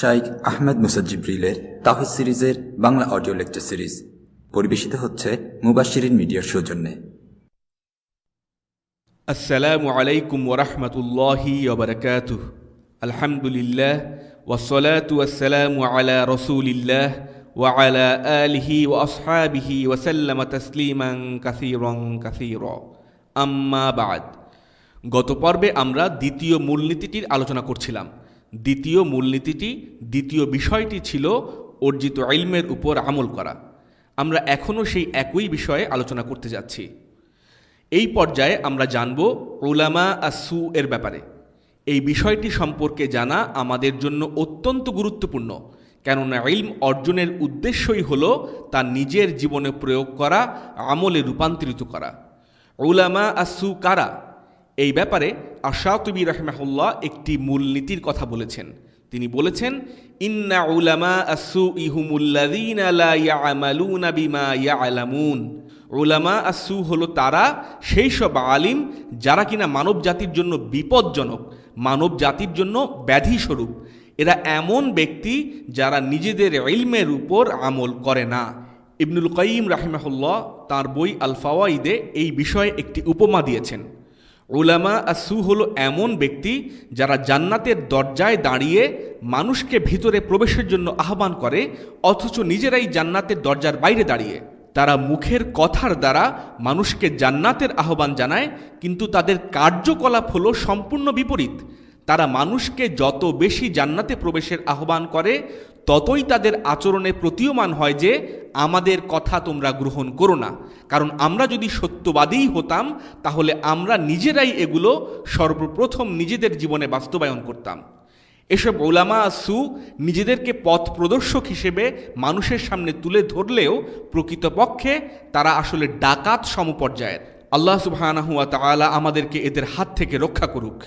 শাইখ আহমেদ মুসাজ্জিব্রিলের তাহিদ সিরিজের Bangla audio lecture series, পরিবেশিত হচ্ছে মুবাশিরিন মিডিয়ার সৌজন্যে। আসসালামু আলাইকুম ওরহমতুল্লাহি ওবরকাতুহ আলহামদুলিল্লাহ ওসলাতু ওয়াসসালামু আলা রসুলিল্লাহ আলিহি ও আসহাবিহি ওয়াসাল্লাম তসলিমান কাসিরং কাসির। আম্মা বাদ। গত পর্বে আমরা দ্বিতীয় মূলনীতিটির আলোচনা করছিলাম। দ্বিতীয় মূলনীতিটি, দ্বিতীয় বিষয়টি ছিল অর্জিত ইলমের উপর আমল করা। আমরা এখনও সেই একই বিষয়ে আলোচনা করতে যাচ্ছি। এই পর্যায়ে আমরা জানব ওলামা আসু এর ব্যাপারে। এই বিষয়টি সম্পর্কে জানা আমাদের জন্য অত্যন্ত গুরুত্বপূর্ণ, কেননা ইলম অর্জনের উদ্দেশ্যই হল তা নিজের জীবনে প্রয়োগ করা, আমলে রূপান্তরিত করা। ওলামা আসু কারা? এই ব্যাপারে আশাতুবি রহমাহুল্লাহ একটি মূলনীতির কথা বলেছেন। তিনি বলেছেন, ইন্না উলামা আসু ইয়ালামুন। উলামা আসু হলো তারা, সেই সব আলিম যারা কিনা মানব জাতির জন্য বিপজ্জনক, মানব জাতির জন্য ব্যাধি স্বরূপ এরা এমন ব্যক্তি যারা নিজেদের ইলমের উপর আমল করে না। ইবনুল কাইম রাহিমাহুল্লাহ তার বই আল ফাওয়াইদে এই বিষয়ে একটি উপমা দিয়েছেন। উলামা আসু হলো এমন ব্যক্তি যারা জান্নাতের দরজায় দাঁড়িয়ে মানুষকে ভিতরে প্রবেশের জন্য আহ্বান করে, অথচ নিজেরাই জান্নাতের দরজার বাইরে দাঁড়িয়ে। তারা মুখের কথার দ্বারা মানুষকে জান্নাতের আহ্বান জানায়, কিন্তু তাদের কার্যকলাপ হলো সম্পূর্ণ বিপরীত। তারা মানুষকে যত বেশি জান্নাতে প্রবেশের আহ্বান করে, ততই তাদের আচরণে প্রতীয়মান হয় যে, আমাদের কথা তোমরা গ্রহণ করো না। কারণ আমরা যদি সত্যবাদীই হতাম, তাহলে আমরা নিজেরাই এগুলো সর্বপ্রথম নিজেদের জীবনে বাস্তবায়ন করতাম। এসব ওলামা সু নিজেদেরকে পথ প্রদর্শক হিসেবে মানুষের সামনে তুলে ধরলেও, প্রকৃতপক্ষে তারা আসলে ডাকাত সমপর্যায়ের। আল্লাহ তালা আমাদেরকে এদের হাত থেকে রক্ষা করুক।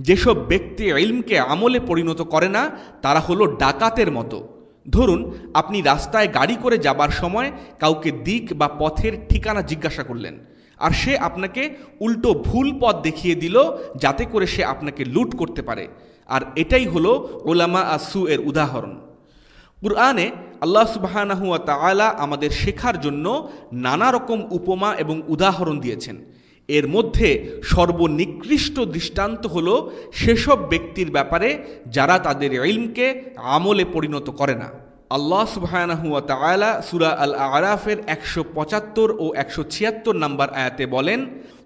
যেসব ব্যক্তি ইলমকে আমলে পরিণত করে না, তারা হলো ডাকাতের মতো। ধরুন, আপনি রাস্তায় গাড়ি করে যাবার সময় কাউকে দিক বা পথের ঠিকানা জিজ্ঞাসা করলেন, আর সে আপনাকে উল্টো ভুল পথ দেখিয়ে দিল যাতে করে সে আপনাকে লুট করতে পারে। আর এটাই হলো ওলামা আসু এর উদাহরণ। কুরআনে আল্লাহ সুবাহানাহুয়া তালা আমাদের শেখার জন্য নানা রকম উপমা এবং উদাহরণ দিয়েছেন। এর মধ্যে সর্বনিকৃষ্ট দৃষ্টান্ত হল সেসব ব্যক্তির ব্যাপারে যারা তাদের ইলমকে আমলে পরিণত করে না। আল্লাহ সুবাহানাহুয়া সুরা আল আরাফের একশো পঁচাত্তর ও একশো ছিয়াত্তর নম্বর আয়াতে বলেন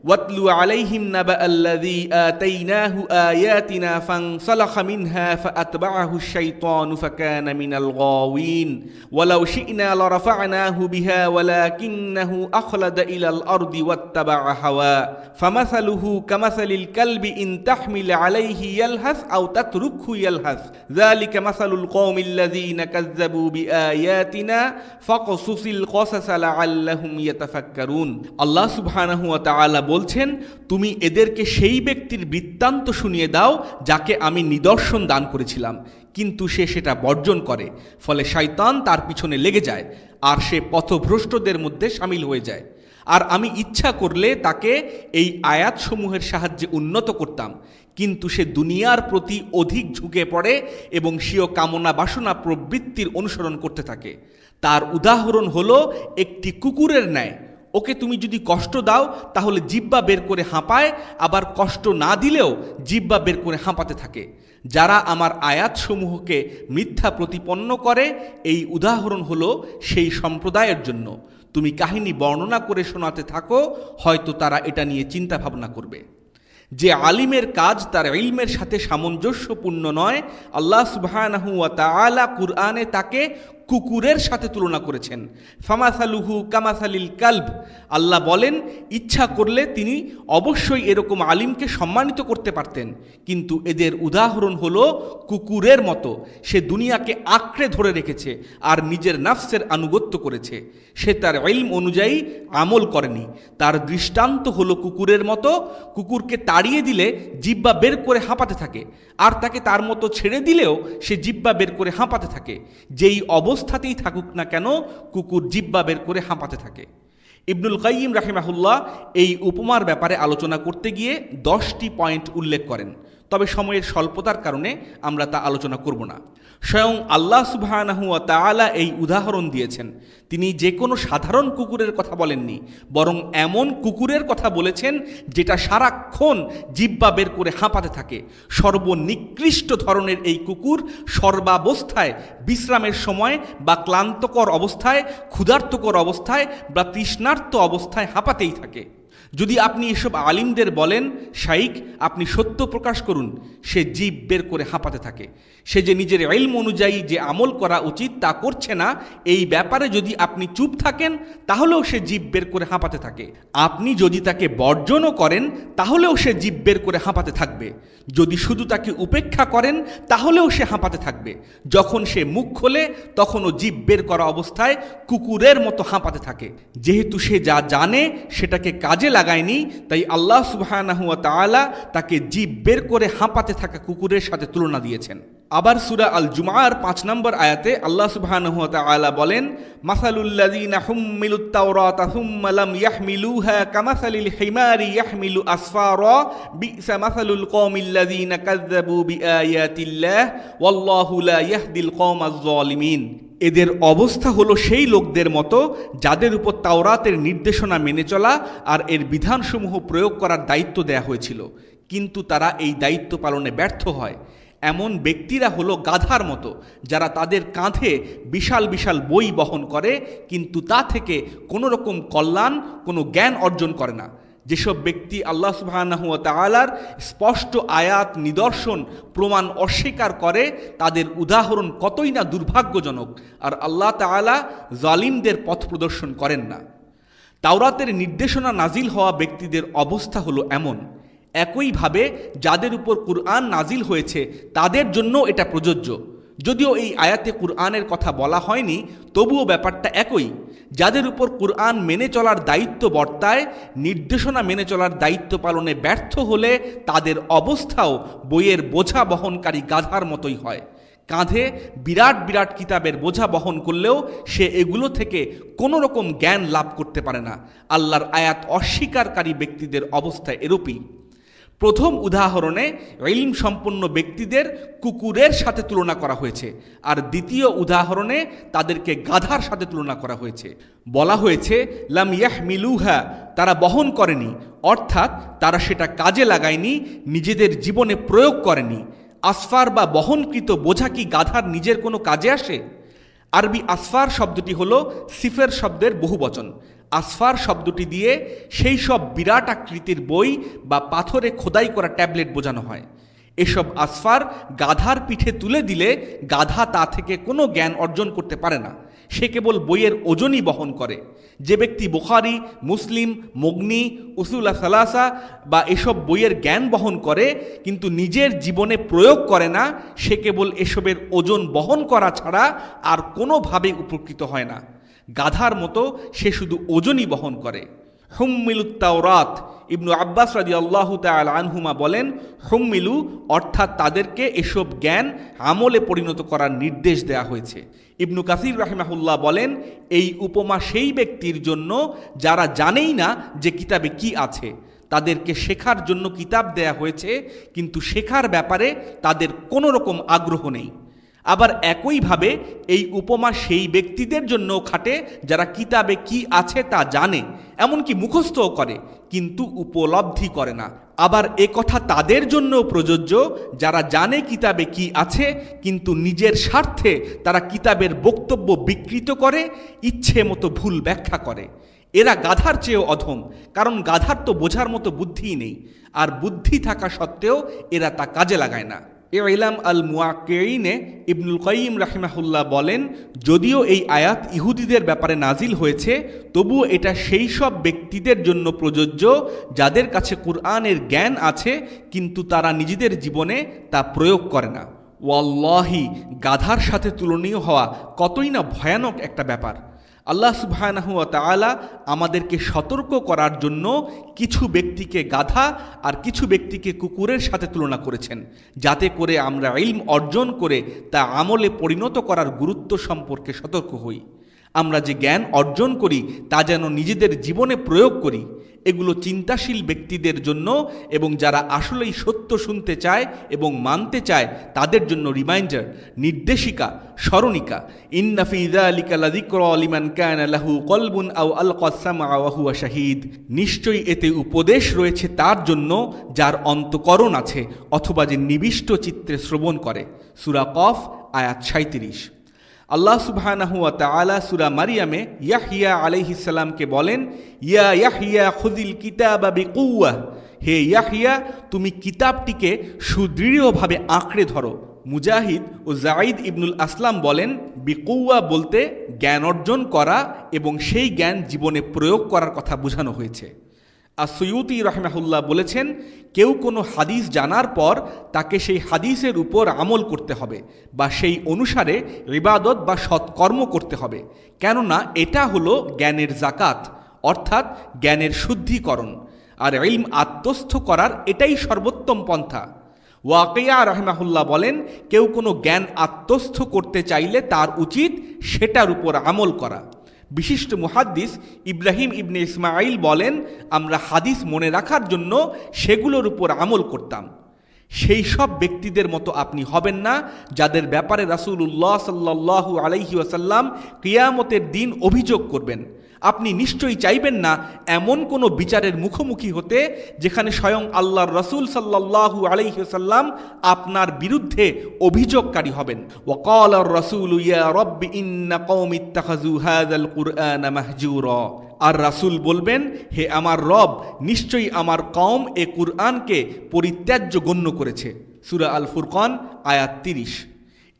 واتل عليهم نبأ الذي آتيناه آياتنا فانسلخ منها فأتبعه الشيطان فكان من الغاوين. ولو شئنا لرفعناه بها ولكنه أخلد إلى الأرض واتبع هواه. فمثله كمثل الكلب إن تحمل عليه يلهث أو تتركه يلهث. ذلك مثل القوم الذين كذبوا بآياتنا فقصص القصص لعلهم يتفكرون. الله سبحانه وتعالى বলছেন, তুমি এদেরকে সেই ব্যক্তির বৃত্তান্ত শুনিয়ে দাও, যাকে আমি নিদর্শন দান করেছিলাম। কিন্তু সে সেটা বর্জন করে, ফলে শয়তান তার পিছনে লেগে যায়, আর সে পথভ্রষ্টদের মধ্যে সামিল হয়ে যায়। আর আমি ইচ্ছা করলে তাকে এই আয়াতসমূহের সাহায্যে উন্নত করতাম। কিন্তু সে দুনিয়ার প্রতি অধিক ঝুঁকে পড়ে এবং স্বীয় কামনা বাসনা প্রবৃত্তির অনুসরণ করতে থাকে। তার উদাহরণ হলো একটি কুকুরের ন্যায়। ওকে তুমি যদি কষ্ট দাও, তাহলে জিব্বা বের করে হাঁপায়, আবার কষ্ট না দিলেও জিব্বা বের করে হাঁপাতে থাকে। যারা আমার আয়াতসমূহকে মিথ্যা প্রতিপন্ন করে, এই উদাহরণ হলো সেই সম্প্রদায়ের জন্য। তুমি কাহিনী বর্ণনা করে শোনাতে থাকো, হয়তো তারা এটা নিয়ে চিন্তা ভাবনা করবে। যে আলিমের কাজ তার ইলমের সাথে সামঞ্জস্যপূর্ণ নয়, আল্লাহ তালা কুরআনে তাকে কুকুরের সাথে তুলনা করেছেন। ফামাসালুহু কামাসালিল কালব। আল্লাহ বলেন, ইচ্ছা করলে তিনি অবশ্যই এরকম আলিমকে সম্মানিত করতে পারতেন। কিন্তু এদের উদাহরণ হলো কুকুরের মতো। সে দুনিয়াকে আঁকড়ে ধরে রেখেছে আর নিজের নাফসের আনুগত্য করেছে। সে তার ইলম অনুযায়ী আমল করেনি। তার দৃষ্টান্ত হলো কুকুরের মতো। কুকুরকে তাড়িয়ে দিলে জিব্বা বের করে হাঁপাতে থাকে। আর তাকে তার মতো ছেড়ে দিলেও সে জিব্বা বের করে হাঁপাতে থাকে। যেই অবস্থাতেই থাকুক না কেন, কুকুর জিব্বা বের করে হাঁপাতে থাকে। ইবনুল কাইম রাহিমাহুল্লাহ এই উপমার ব্যাপারে আলোচনা করতে গিয়ে দশটি পয়েন্ট উল্লেখ করেন। তবে সময়ের স্বল্পতার কারণে আমরা তা আলোচনা করব না। স্বয়ং আল্লাহ সুবাহানাহু তাআলা এই উদাহরণ দিয়েছেন। তিনি যে কোনো সাধারণ কুকুরের কথা বলেননি, বরং এমন কুকুরের কথা বলেছেন যেটা সারাক্ষণ জিব্বা বের করে হাঁপাতে থাকে। সর্বনিকৃষ্ট ধরনের এই কুকুর সর্বাবস্থায় বিশ্রামের সময় বা ক্লান্তকর অবস্থায়, ক্ষুধার্তকর অবস্থায় বা তৃষ্ণার্ত অবস্থায় হাঁপাতেই থাকে। যদি আপনি এসব আলিমদের বলেন শাইক আপনি সত্য প্রকাশ করুন, সে জীব বের করে হাঁপাতে থাকে। সে যে নিজের এলম অনুযায়ী যে আমল করা উচিত তা করছে না, এই ব্যাপারে যদি আপনি চুপ থাকেন, তাহলেও সে জীব বের করে হাঁপাতে থাকে। আপনি যদি তাকে বর্জনও করেন, তাহলেও সে জীব বের করে হাঁপাতে থাকবে। যদি শুধু তাকে উপেক্ষা করেন, তাহলেও সে হাঁপাতে থাকবে। যখন সে মুখ খোলে, তখনও জীব বের করা অবস্থায় কুকুরের মতো হাঁপাতে থাকে। যেহেতু সে যা জানে, সেটাকে কাজে লাগায়নি, তাই আল্লাহ তাআলা তাকে জীব বের করে হাঁপাতে থাকা কুকুরের সাথে তুলনা দিয়েছেন। আবার সুরা আল জুমার পাঁচ নম্বর আয়াতে আল্লাহ তাআলা বলেন এদের অবস্থা হলো সেই লোকদের মতো যাদের উপর তাওরাতের নির্দেশনা মেনে চলা আর এর বিধানসমূহ প্রয়োগ করার দায়িত্ব দেয়া হয়েছিল। কিন্তু তারা এই দায়িত্ব পালনে ব্যর্থ হয়। এমন ব্যক্তিরা হলো গাধার মতো, যারা তাদের কাঁধে বিশাল বিশাল বই বহন করে, কিন্তু তা থেকে কোনো রকম কল্যাণ, কোনো জ্ঞান অর্জন করে না। যেসব ব্যক্তি আল্লাহ সুবাহানাহু তালার স্পষ্ট আয়াত নিদর্শন প্রমাণ অস্বীকার করে, তাদের উদাহরণ কতই না দুর্ভাগ্যজনক, আর আল্লাহ তাআলা জালিমদের পথ প্রদর্শন করেন না। তাওরাতের নির্দেশনা নাজিল হওয়া ব্যক্তিদের অবস্থা হলো এমন একইভাবে যাদের উপর কুরআন নাজিল হয়েছে, তাদের জন্য এটা প্রযোজ্য। যদিও এই আয়াতে কুরআনের কথা বলা হয়নি, তবুও ব্যাপারটা একই। যাদের উপর কুরআন মেনে চলার দায়িত্ব বর্তায়, নির্দেশনা মেনে চলার দায়িত্ব পালনে ব্যর্থ হলে তাদের অবস্থাও বইয়ের বোঝা বহনকারী গাধার মতোই হয়। কাঁধে বিরাট বিরাট কিতাবের বোঝা বহন করলেও সে এগুলো থেকে কোনো রকম জ্ঞান লাভ করতে পারে না। আল্লাহর আয়াত অস্বীকারী ব্যক্তিদের অবস্থা এরূপই। প্রথম উদাহরণে ইলম সম্পন্ন ব্যক্তিদের কুকুরের সাথে তুলনা করা হয়েছে। আর দ্বিতীয় উদাহরণে তাদেরকে গাধার সাথে তুলনা করা হয়েছে। বলা হয়েছে, লাম ইয়াহ মিলুহা তারা বহন করেনি, অর্থাৎ তারা সেটা কাজে লাগায়নি, নিজেদের জীবনে প্রয়োগ করেনি। আসফার বা বহনকৃত বোঝা কি গাধার নিজের কোনো কাজে আসে? আরবি আসফার শব্দটি হলো সিফের শব্দের বহুবচন। আসফার শব্দটি দিয়ে সেই সব বিরাট আকৃতির বই বা পাথরে খোদাই করা ট্যাবলেট বোঝানো হয়। এসব আসফার গাধার পিঠে তুলে দিলে গাধা তা থেকে কোনো জ্ঞান অর্জন করতে পারে না। সে কেবল বইয়ের ওজনই বহন করে। যে ব্যক্তি বুখারি, মুসলিম, মগ্নি উসুল্লা সালাসা বা এসব বইয়ের জ্ঞান বহন করে, কিন্তু নিজের জীবনে প্রয়োগ করে না, সে কেবল এসবের ওজন বহন করা ছাড়া আর কোনোভাবে উপকৃত হয় না। গাধার মতো সে শুধু ওজনই বহন করে। হুম্মিলুত্তাওরাত ইবনু আব্বাস রাজি আল্লাহ আনহুমা বলেন, হুম্মিলু অর্থাৎ তাদেরকে এসব জ্ঞান আমলে পরিণত করার নির্দেশ দেয়া হয়েছে। ইবনু কাসির রাহিমাহুল্লাহ বলেন, এই উপমা সেই ব্যক্তির জন্য যারা জানেই না যে কিতাবে কি আছে, তাদেরকে শেখার জন্য কিতাব দেয়া হয়েছে, কিন্তু শেখার ব্যাপারে তাদের কোনো রকম আগ্রহ নেই। আবার একইভাবে এই উপমা সেই ব্যক্তিদের জন্যও খাটে, যারা কিতাবে কি আছে তা জানে, এমনকি মুখস্থও করে, কিন্তু উপলব্ধি করে না। আবার এ কথা তাদের জন্যও প্রযোজ্য, যারা জানে কিতাবে কি আছে, কিন্তু নিজের স্বার্থে তারা কিতাবের বক্তব্য বিকৃত করে, ইচ্ছে মতো ভুল ব্যাখ্যা করে। এরা গাধার চেয়েও অধম, কারণ গাধার তো বোঝার মতো বুদ্ধিই নেই, আর বুদ্ধি থাকা সত্ত্বেও এরা তা কাজে লাগায় না। ইলাম আল মুয়াক্কিনে ইবনুল কাইম রাহিমাহুল্লাহ বলেন, যদিও এই আয়াত ইহুদিদের ব্যাপারে নাজিল হয়েছে, তবুও এটা সেই সব ব্যক্তিদের জন্য প্রযোজ্য যাদের কাছে কুরআনের জ্ঞান আছে, কিন্তু তারা নিজেদের জীবনে তা প্রয়োগ করে না। ওয়াল্লাহি, গাধার সাথে তুলনীয় হওয়া কতই না ভয়ানক একটা ব্যাপার। আল্লাহ সুবহানাহু তালা আমাদেরকে সতর্ক করার জন্য কিছু ব্যক্তিকে গাধা আর কিছু ব্যক্তিকে কুকুরের সাথে তুলনা করেছেন। যাতে করে আমরা ইলম অর্জন করে তা আমলে পরিণত করার গুরুত্ব সম্পর্কে সতর্ক হই। আমরা যে জ্ঞান অর্জন করি, তা যেন নিজেদের জীবনে প্রয়োগ করি, এগুলো চিন্তাশীল ব্যক্তিদের জন্য এবং যারা আসলেই সত্য শুনতে চায় এবং মানতে চায়, তাদের জন্য রিমাইন্ডার নির্দেশিকা, স্মরণিকা। ইন্নাফিদা আলিকা লাদিক্র আলিমান কায়ন লাহু কলবুন আউ আল নিশ্চয়ই এতে উপদেশ রয়েছে তার জন্য যার অন্তকরণ আছে অথবা যে নিবিষ্ট চিত্রে শ্রবণ করে। সুরা কফ, আয়াত সাঁত্রিশ আল্লাহ ওয়া তাআলা মারিয়ামে ইয়াহিয়া আলাইহিস সালামকে বলেন, ইয়া ইয়াহইয়া, খুযিল কিতাবা বিকুওয়া। হে ইয়াহিয়া তুমি কিতাবটিকে সুদৃঢ়ভাবে আঁকড়ে ধরো। মুজাহিদ ও জাইদ ইবনুল আসলাম বলেন বিকুয়া বলতে জ্ঞান অর্জন করা এবং সেই জ্ঞান জীবনে প্রয়োগ করার কথা বোঝানো হয়েছে। আর সৈয়দি রহমাহুল্লাহ বলেছেন, কেউ কোনো হাদিস জানার পর তাকে সেই হাদিসের উপর আমল করতে হবে বা সেই অনুসারে ইবাদত বা সৎকর্ম করতে হবে। কেননা এটা হলো জ্ঞানের জাকাত অর্থাৎ জ্ঞানের শুদ্ধিকরণ। আর ইলম আত্মস্থ করার এটাই সর্বোত্তম পন্থা। ওয়াকিয়া রহমাহুল্লাহ বলেন, কেউ কোনো জ্ঞান আত্মস্থ করতে চাইলে তার উচিত সেটার উপর আমল করা। বিশিষ্ট মুহাদ্দিস ইব্রাহিম ইবনে ইসমাইল বলেন, আমরা হাদিস মনে রাখার জন্য সেগুলোর উপর আমল করতাম। সেই সব ব্যক্তিদের মতো আপনি হবেন না, যাদের ব্যাপারে রাসূলুল্লাহ সাল্লাহ আলাইহি আসাল্লাম কিয়ামতের দিন অভিযোগ করবেন। আপনি নিশ্চয়ই চাইবেন না এমন কোনো বিচারের মুখোমুখি হতে যেখানে স্বয়ং আল্লাহর রসুল সাল্লাল্লাহু আলাইসাল্লাম আপনার বিরুদ্ধে অভিযোগকারী হবেন। ওয়াকাল রসুল কুরআনা আর রাসূল বলবেন, হে আমার রব, নিশ্চয়ই আমার কওম এ কুরআনকে পরিত্যাজ্য গণ্য করেছে। সূরা আল ফুরকান আয়াত তিরিশ।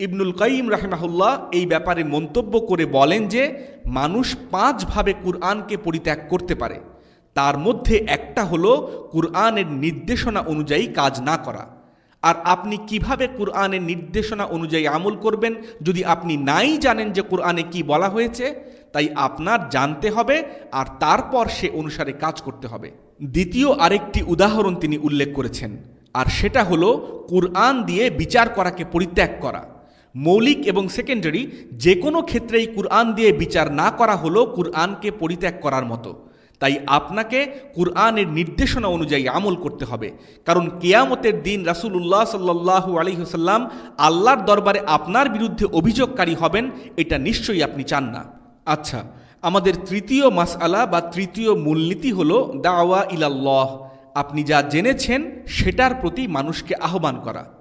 ইবনুল কাইম রাহিমাহুল্লাহ এই ব্যাপারে মন্তব্য করে বলেন যে, মানুষ পাঁচভাবে কুরআনকে পরিত্যাগ করতে পারে। তার মধ্যে একটা হলো কুরআনের নির্দেশনা অনুযায়ী কাজ না করা। আর আপনি কীভাবে কুরআনের নির্দেশনা অনুযায়ী আমল করবেন যদি আপনি নাই জানেন যে কুরআনে কি বলা হয়েছে, তাই আপনার জানতে হবে আর তারপর সে অনুসারে কাজ করতে হবে। দ্বিতীয় আরেকটি উদাহরণ তিনি উল্লেখ করেছেন, আর সেটা হলো কুরআন দিয়ে বিচার করাকে পরিত্যাগ করা। মৌলিক এবং সেকেন্ডারি যে কোনো ক্ষেত্রেই কুরআন দিয়ে বিচার না করা হলো কুরআনকে পরিত্যাগ করার মতো। তাই আপনাকে কুরআনের নির্দেশনা অনুযায়ী আমল করতে হবে। কারণ কেয়ামতের দিন রাসূলুল্লাহ সাল্লাল্লাহু আলাইহি ওয়াসাল্লাম আল্লাহর দরবারে আপনার বিরুদ্ধে অভিযোগকারী হবেন, এটা নিশ্চয়ই আপনি চান না। আচ্ছা আমাদের তৃতীয় মাসআলা বা তৃতীয় মূলনীতি হলো দাওয়া ইলাল্লাহ। আপনি যা জেনেছেন সেটার প্রতি মানুষকে আহ্বান করা।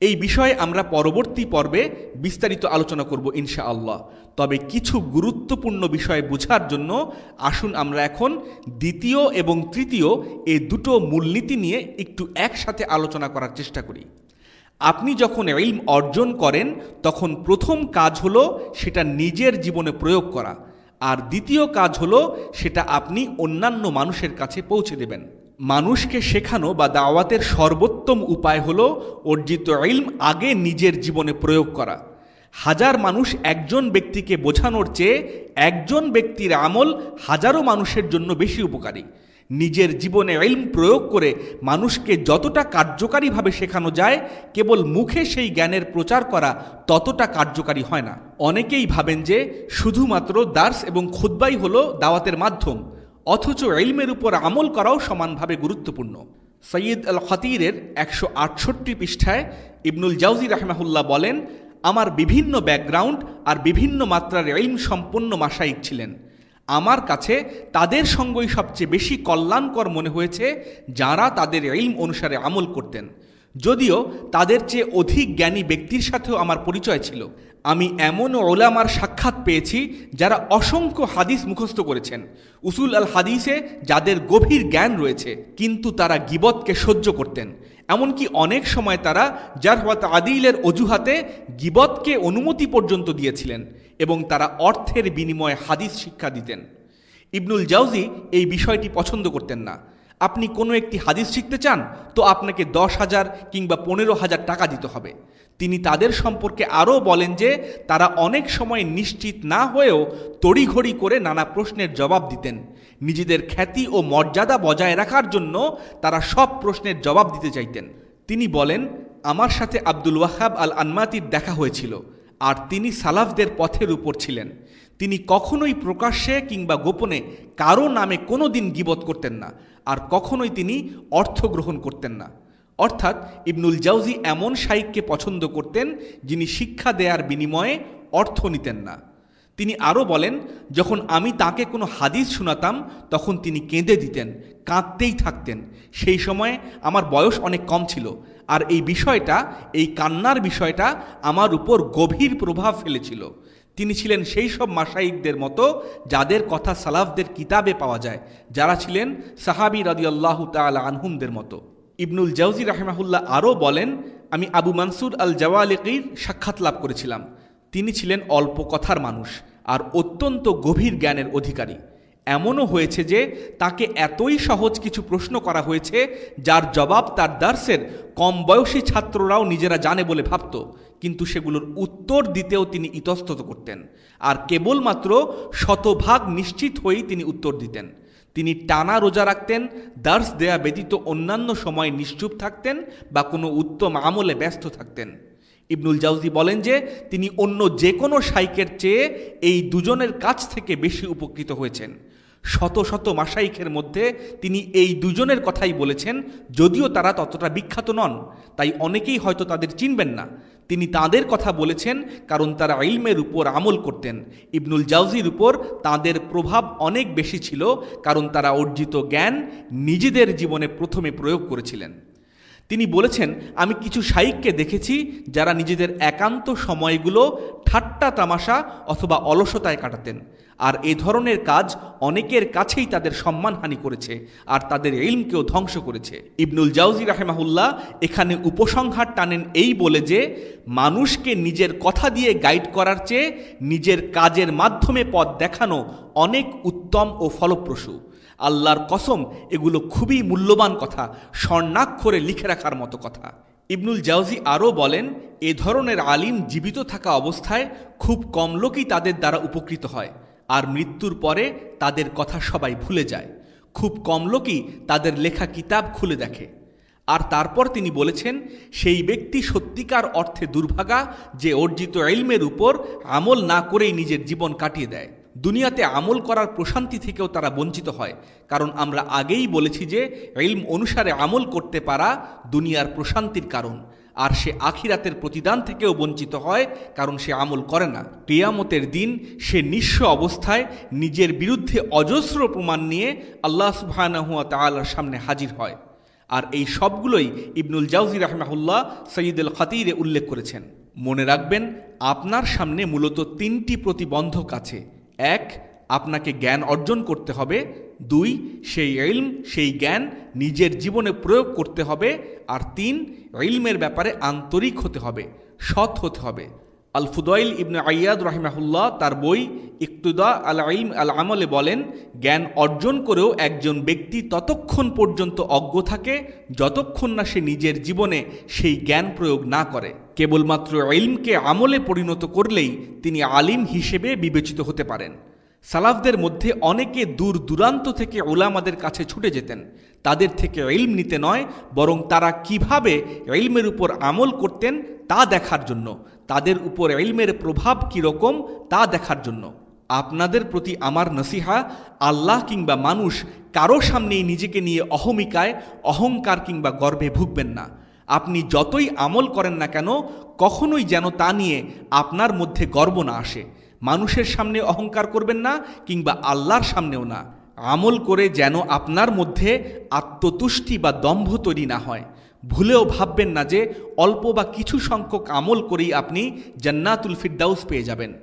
এই বিষয়ে আমরা পরবর্তী পর্বে বিস্তারিত আলোচনা করব ইনশা আল্লাহ তবে কিছু গুরুত্বপূর্ণ বিষয় বোঝার জন্য আসুন আমরা এখন দ্বিতীয় এবং তৃতীয় এই দুটো মূলনীতি নিয়ে একটু একসাথে আলোচনা করার চেষ্টা করি। আপনি যখন ইলম অর্জন করেন, তখন প্রথম কাজ হলো সেটা নিজের জীবনে প্রয়োগ করা। আর দ্বিতীয় কাজ হলো সেটা আপনি অন্যান্য মানুষের কাছে পৌঁছে দেবেন। মানুষকে শেখানো বা দাওয়াতের সর্বোত্তম উপায় হলো অর্জিত ইলম আগে নিজের জীবনে প্রয়োগ করা। হাজার মানুষ একজন ব্যক্তিকে বোঝানোর চেয়ে একজন ব্যক্তির আমল হাজারো মানুষের জন্য বেশি উপকারী। নিজের জীবনে ইলম প্রয়োগ করে মানুষকে যতটা কার্যকারীভাবে শেখানো যায়, কেবল মুখে সেই জ্ঞানের প্রচার করা ততটা কার্যকারী হয় না। অনেকেই ভাবেন যে শুধুমাত্র দার্স এবং খুদ্বাই হলো দাওয়াতের মাধ্যম। অথচ ইলমের উপর আমল করাও সমানভাবে গুরুত্বপূর্ণ। সৈয়দ আল খতিরের একশো আটষট্টি পৃষ্ঠায় ইবনুল জাউজি রাহমাহুল্লাহ বলেন, আমার বিভিন্ন ব্যাকগ্রাউন্ড আর বিভিন্ন মাত্রার ইলম সম্পন্ন মাসাইক ছিলেন। আমার কাছে তাদের সঙ্গই সবচেয়ে বেশি কল্যাণকর মনে হয়েছে যারা তাদের ইলম অনুসারে আমল করতেন। যদিও তাদের চেয়ে অধিক জ্ঞানী ব্যক্তির সাথেও আমার পরিচয় ছিল। আমি এমন ওলামার সাক্ষাৎ পেয়েছি যারা অসংখ্য হাদিস মুখস্থ করেছেন। উসুল আল হাদিসে যাদের গভীর জ্ঞান রয়েছে, কিন্তু তারা গিবতকে সহ্য করতেন। এমনকি অনেক সময় তারা জারওয়াত আদিলের অজুহাতে গিবতকে অনুমতি পর্যন্ত দিয়েছিলেন এবং তারা অর্থের বিনিময়ে হাদিস শিক্ষা দিতেন। ইবনুল জাউজি এই বিষয়টি পছন্দ করতেন না। আপনি কোনো একটি হাদিস শিখতে চান, তো আপনাকে দশ হাজার কিংবা পনেরো হাজার টাকা দিতে হবে। তিনি তাদের সম্পর্কে আরও বলেন যে, তারা অনেক সময় নিশ্চিত না হয়েও তড়িঘড়ি করে নানা প্রশ্নের জবাব দিতেন। নিজেদের খ্যাতি ও মর্যাদা বজায় রাখার জন্য তারা সব প্রশ্নের জবাব দিতে চাইতেন। তিনি বলেন, আমার সাথে আব্দুল ওয়াহাব আল আনমাতির দেখা হয়েছিল, আর তিনি সালাফদের পথের উপর ছিলেন। তিনি কখনোই প্রকাশ্যে কিংবা গোপনে কারও নামে কোনো দিন গিবত করতেন না, আর কখনোই তিনি অর্থ গ্রহণ করতেন না। অর্থাৎ ইবনুল জাউজি এমন শাইককে পছন্দ করতেন যিনি শিক্ষা দেয়ার বিনিময়ে অর্থ নিতেন না। তিনি আরও বলেন, যখন আমি তাকে কোনো হাদিস শোনাতাম, তখন তিনি কেঁদে দিতেন, কাঁদতেই থাকতেন। সেই সময়ে আমার বয়স অনেক কম ছিল, আর এই বিষয়টা, এই কান্নার বিষয়টা আমার উপর গভীর প্রভাব ফেলেছিল। তিনি ছিলেন সেই সব মাসাইকদের মতো যাদের কথা সালাফদের কিতাবে পাওয়া যায়, যারা ছিলেন সাহাবি রাদিয়াল্লাহু তাল আনহুমদের মতো। ইবনুল জাউজি রাহেমাহুল্লাহ আরও বলেন, আমি আবু মানসুর আল জাওয়ালিকির সাক্ষাৎ লাভ করেছিলাম। তিনি ছিলেন অল্প কথার মানুষ আর অত্যন্ত গভীর জ্ঞানের অধিকারী। এমনও হয়েছে যে তাকে এতই সহজ কিছু প্রশ্ন করা হয়েছে, যার জবাব তার দার্সের কম বয়সী ছাত্ররাও নিজেরা জানে বলে ভাবত, কিন্তু সেগুলোর উত্তর দিতেও তিনি ইতস্তত করতেন। আর কেবলমাত্র শতভাগ নিশ্চিত হয়েই তিনি উত্তর দিতেন। তিনি টানা রোজা রাখতেন, দার্স দেয়া ব্যতীত অন্যান্য সময় নিশ্চুপ থাকতেন বা কোনো উত্তম আমলে ব্যস্ত থাকতেন। ইবনুল জাউজি বলেন যে তিনি অন্য যে কোনো শাইকের চেয়ে এই দুজনের কাছ থেকে বেশি উপকৃত হয়েছেন। শত শত মাসাইখের মধ্যে তিনি এই দুজনের কথাই বলেছেন, যদিও তারা ততটা বিখ্যাত নন, তাই অনেকেই হয়তো তাদের চিনবেন না। তিনি তাদের কথা বলেছেন কারণ তারা ইলমের উপর আমল করতেন। ইবনুল জাউজির উপর তাদের প্রভাব অনেক বেশি ছিল, কারণ তারা অর্জিত জ্ঞান নিজেদের জীবনে প্রথমে প্রয়োগ করেছিলেন। তিনি বলেছেন, আমি কিছু শাইককে দেখেছি যারা নিজেদের একান্ত সময়গুলো ঠাট্টা তামাশা অথবা অলসতায় কাটাতেন। আর এ ধরনের কাজ অনেকের কাছেই তাদের সম্মানহানি করেছে আর তাদের ইলমকেও ধ্বংস করেছে। ইবনুল জাউজি রাহেমাহুল্লাহ এখানে উপসংহার টানেন এই বলে যে, মানুষকে নিজের কথা দিয়ে গাইড করার চেয়ে নিজের কাজের মাধ্যমে পথ দেখানো অনেক উত্তম ও ফলপ্রসূ। আল্লাহর কসম, এগুলো খুবই মূল্যবান কথা, স্বর্ণাক্ষরে লিখে রাখার মতো কথা। ইবনুল জাউজি আরও বলেন, এ ধরনের আলিম জীবিত থাকা অবস্থায় খুব কম লোকই তাদের দ্বারা উপকৃত হয়, আর মৃত্যুর পরে তাদের কথা সবাই ভুলে যায়। খুব কম লোকই তাদের লেখা কিতাব খুলে দেখে। আর তারপর তিনি বলেছেন, সেই ব্যক্তি সত্যিকার অর্থে দুর্ভাগা যে অর্জিত এলমের উপর আমল না করেই নিজের জীবন কাটিয়ে দেয়। দুনিয়াতে আমল করার প্রশান্তি থেকেও তারা বঞ্চিত হয়। কারণ আমরা আগেই বলেছি যে, ইলম অনুসারে আমল করতে পারা দুনিয়ার প্রশান্তির কারণ। আর সে আখিরাতের প্রতিদান থেকেও বঞ্চিত হয়, কারণ সে আমল করে না। কেয়ামতের দিন সে নিঃস্ব অবস্থায় নিজের বিরুদ্ধে অজস্র প্রমাণ নিয়ে আল্লাহ সুবাহানহুয়া তালার সামনে হাজির হয়। আর এই সবগুলোই ইবনুল জাউজি রাহমাহুল্লাহ সঈদুল খাতিরে উল্লেখ করেছেন। মনে রাখবেন, আপনার সামনে মূলত তিনটি প্রতিবন্ধক আছে। এক, আপনাকে জ্ঞান অর্জন করতে হবে। দুই, সেই এলম সেই জ্ঞান নিজের জীবনে প্রয়োগ করতে হবে। আর তিন এলমের ব্যাপারে আন্তরিক হতে হবে, সৎ হতে হবে। আল ফুদয়াইল ইবনে আয়াদ রাহিমাহুল্লাহ তার বই ইকতুদা আল আইম আল আমলে বলেন, জ্ঞান অর্জন করেও একজন ব্যক্তি ততক্ষণ পর্যন্ত অজ্ঞ থাকে, যতক্ষণ না সে নিজের জীবনে সেই জ্ঞান প্রয়োগ না করে। কেবলমাত্র ইলমকে আমলে পরিণত করলেই তিনি আলিম হিসেবে বিবেচিত হতে পারেন। সালাফদের মধ্যে অনেকে দূর দূরান্ত থেকে ওলামাদের কাছে ছুটে যেতেন। তাদের থেকে ইলম নিতে নয়, বরং তারা কীভাবে ইলমের উপর আমল করতেন তা দেখার জন্য। তাদের উপর ইলমের প্রভাব কীরকম তা দেখার জন্য। আপনাদের প্রতি আমার নসিহা, আল্লাহ কিংবা মানুষ কারও সামনেই নিজেকে নিয়ে অহমিকায়, অহংকার কিংবা গর্বে ভুগবেন না। আপনি যতই আমল করেন না কেন, কখনোই যেন তা নিয়ে আপনার মধ্যে গর্ব না আসে। মানুষের সামনে অহংকার করবেন না কিংবা আল্লাহর সামনেও না। আমল করে যেন আপনার মধ্যে আত্মতুষ্টি বা দম্ভ তৈরি না হয়। ভুলেও ভাববেন না যে অল্প বা কিছু সংখ্যক আমল করেই আপনি জান্নাতুল ফিরদাউস পেয়ে যাবেন।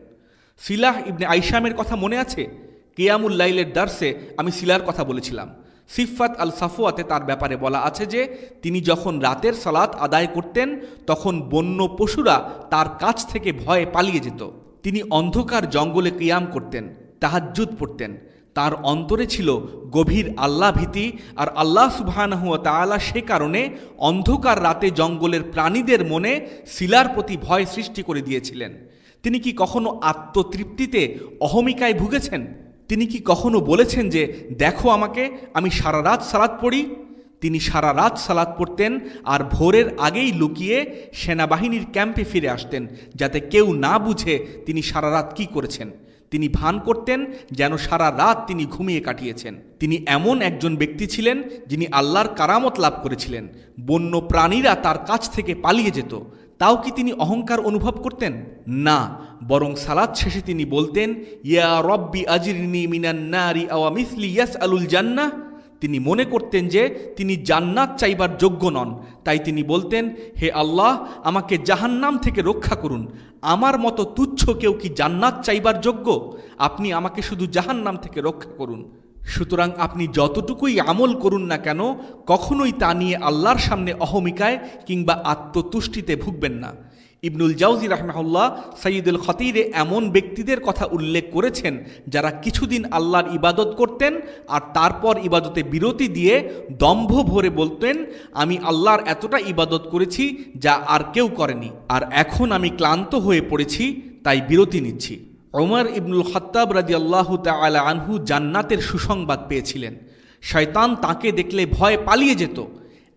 সিলাহ ইবনে আইসামের কথা মনে আছে? কিয়ামুল লাইলের দার্সে আমি সিলার কথা বলেছিলাম। সিফাত আল সাফোয়াতে তার ব্যাপারে বলা আছে যে, তিনি যখন রাতের সালাত আদায় করতেন, তখন বন্য পশুরা তার কাছ থেকে ভয়ে পালিয়ে যেত। তিনি অন্ধকার জঙ্গলে কিয়াম করতেন, তাহাজ্জুদ পড়তেন। তার অন্তরে ছিল গভীর আল্লাহ ভীতি আর আল্লাহ সুবহানাহুয়া তাআলা সে কারণে অন্ধকার রাতে জঙ্গলের প্রাণীদের মনে শিলার প্রতি ভয় সৃষ্টি করে দিয়েছিলেন। তিনি কি কখনো আত্মতৃপ্তিতে অহমিকায় ভুগেছেন? তিনি কি কখনো বলেছেন যে, দেখো আমাকে, আমি সারা রাত সালাত পড়ি তিনি সারা রাত সালাত পড়তেন আর ভোরের আগেই লুকিয়ে সেনাবাহিনীর ক্যাম্পে ফিরে আসতেন, যাতে কেউ না বুঝে তিনি সারা রাত কী করেছেন। তিনি ভান করতেন যেন সারা রাত তিনি ঘুমিয়ে কাটিয়েছেন। তিনি এমন একজন ব্যক্তি ছিলেন যিনি আল্লাহর কারামত লাভ করেছিলেন। বন্য প্রাণীরা তার কাছ থেকে পালিয়ে যেত। তাও কি তিনি অহংকার অনুভব করতেন? না, বরং সালাদ শেষে তিনি বলতেন, ইয়া রব্বি আজিরনি মিনান নারি আওয়া মিসলি ইয়াস আলুল জান্না তিনি মনে করতেন যে তিনি জান্নাত চাইবার যোগ্য নন। তাই তিনি বলতেন, হে আল্লাহ, আমাকে জাহান্নাম থেকে রক্ষা করুন। আমার মতো তুচ্ছ কেউ কি জান্নাত চাইবার যোগ্য? আপনি আমাকে শুধু জাহান নাম থেকে রক্ষা করুন। সুতরাং আপনি যতটুকুই আমল করুন না কেন, কখনোই তা নিয়ে আল্লাহর সামনে অহমিকায় কিংবা আত্মতুষ্টিতে ভুগবেন না। ইবনুল জাউজি রাহমাহুল্লাহ সঈদুল খতিরে এমন ব্যক্তিদের কথা উল্লেখ করেছেন যারা কিছুদিন আল্লাহর ইবাদত করতেন আর তারপর ইবাদতে বিরতি দিয়ে দম্ভ ভরে বলতেন, আমি আল্লাহর এতটা ইবাদত করেছি যা আর কেউ করেনি, আর এখন আমি ক্লান্ত হয়ে পড়েছি, তাই বিরতি নিচ্ছি। ওমর ইবনুল খত্তাব রাজি আল্লাহ আনহু জান্নাতের সুসংবাদ পেয়েছিলেন। শয়তান তাকে দেখলে ভয় পালিয়ে যেত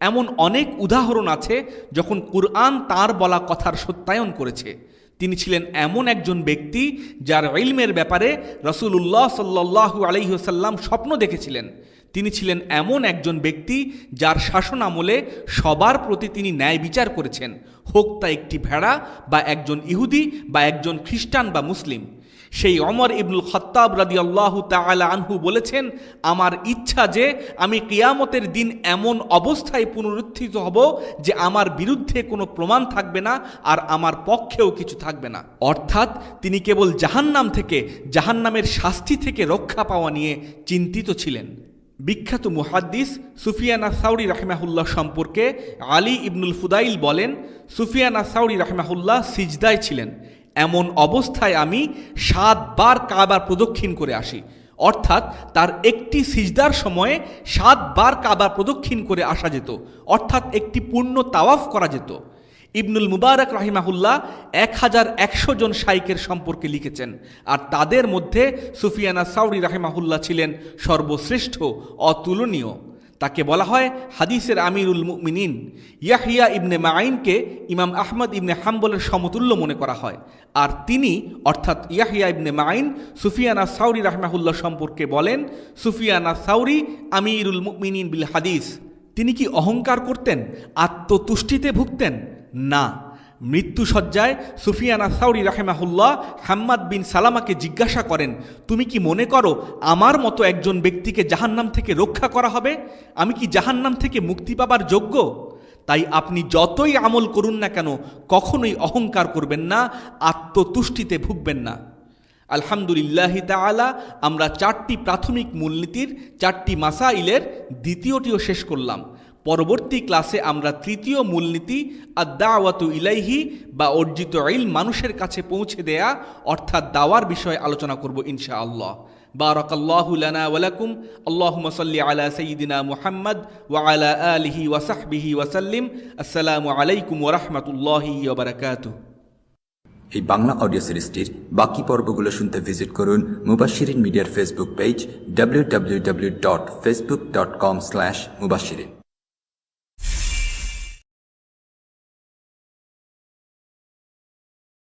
এমন অনেক উদাহরণ আছে যখন কুরআন তার বলা কথার সত্যায়ন করেছে। তিনি ছিলেন এমন একজন ব্যক্তি যার ইলমের ব্যাপারে রসুল্লাহ সাল্লাহু আলহিহসাল্লাম স্বপ্ন দেখেছিলেন। তিনি ছিলেন এমন একজন ব্যক্তি যার শাসন আমলে সবার প্রতি তিনি ন্যায় বিচার করেছেন। হোক তা একটি ভেড়া বা একজন ইহুদি বা একজন খ্রিস্টান বা মুসলিম। সেই অমর ইবনুল খত্তাব রাদি আল্লাহ তালা আনহু বলেছেন, আমার ইচ্ছা যে আমি কিয়ামতের দিন এমন অবস্থায় পুনরুত্থিত হব যে আমার বিরুদ্ধে কোনো প্রমাণ থাকবে না আর আমার পক্ষেও কিছু থাকবে না। অর্থাৎ তিনি কেবল জাহান্নাম থেকে, জাহান্নামের শাস্তি থেকে রক্ষা পাওয়া নিয়ে চিন্তিত ছিলেন। বিখ্যাত মুহাদ্দিস সুফিয়ানা সাউরি রাহমাহুল্লাহ সম্পর্কে আলী ইবনুল ফুদাইল বলেন, সুফিয়ানা সাউরি রাহমাহুল্লাহ সিজদায় ছিলেন। এমন অবস্থায় আমি সাতবার কাবার প্রদক্ষিণ করে আসি। অর্থাৎ তার একটি সিজদার সময়ে সাতবার কাবার প্রদক্ষিণ করে আসা যেত। অর্থাৎ একটি পূর্ণ তাওয়াফ করা যেত। ইবনুল মুবারক রাহিমাহুল্লাহ এক হাজার একশো জন শাইকের সম্পর্কে লিখেছেন। আর তাদের মধ্যে সুফিয়ানা সাউরি রাহিমাহুল্লাহ ছিলেন সর্বশ্রেষ্ঠ, অতুলনীয়। তাকে বলা হয় হাদিসের আমিরুল মুমিনিন। ইয়াহিয়া ইবনে মাইনকে ইমাম আহমদ ইবনে হাম্বলের সমতুল্য মনে করা হয়। আর তিনি, অর্থাৎ ইয়াহিয়া ইবনে মাইন সুফিয়ানা সাউরি রাহমাহুল্লাহ সম্পর্কে বলেন, সুফিয়ানা সাউরি আমিরুল মুমিনিন বিল হাদিস। তিনি কি অহংকার করতেন? আত্মতুষ্টিতে ভুগতেন? না। মৃত্যুসজ্জায় সুফিয়ানা সাউরি রাহেমাহুল্লাহ হাম্মাদ বিন সালামাকে জিজ্ঞাসা করেন, তুমি কি মনে করো আমার মতো একজন ব্যক্তিকে জাহান্নাম থেকে রক্ষা করা হবে? আমি কি জাহান্নাম থেকে মুক্তি পাবার যোগ্য? তাই আপনি যতই আমল করুন না কেন, কখনোই অহংকার করবেন না, আত্মতুষ্টিতে ভুগবেন না। আলহামদুলিল্লাহ তাআলা, আমরা চারটি প্রাথমিক মূলনীতির, চারটি মাসাইলের দ্বিতীয়টিও শেষ করলাম। পরবর্তী ক্লাসে আমরা তৃতীয় মূলনীতি আদাওয়াতু ইলাইহি বা অর্জিত ইল মানুষের কাছে পৌঁছে দেয়া অর্থাৎ দাওয়ার বিষয়ে আলোচনা করব ইনশাআল্লাহ بارك الله لنا ولكم اللهم صل على سيدنا محمد وعلى آله وصحبه وسلم السلام عليكم ورحمة الله وبركاته এই বাংলা অডিও সিরিজটির বাকি পর্বগুলো শুনতে ভিজিট করুন মুবাশিরিন মিডিয়ার ফেসবুক পেজ www.facebook.com/মুবাশিরিন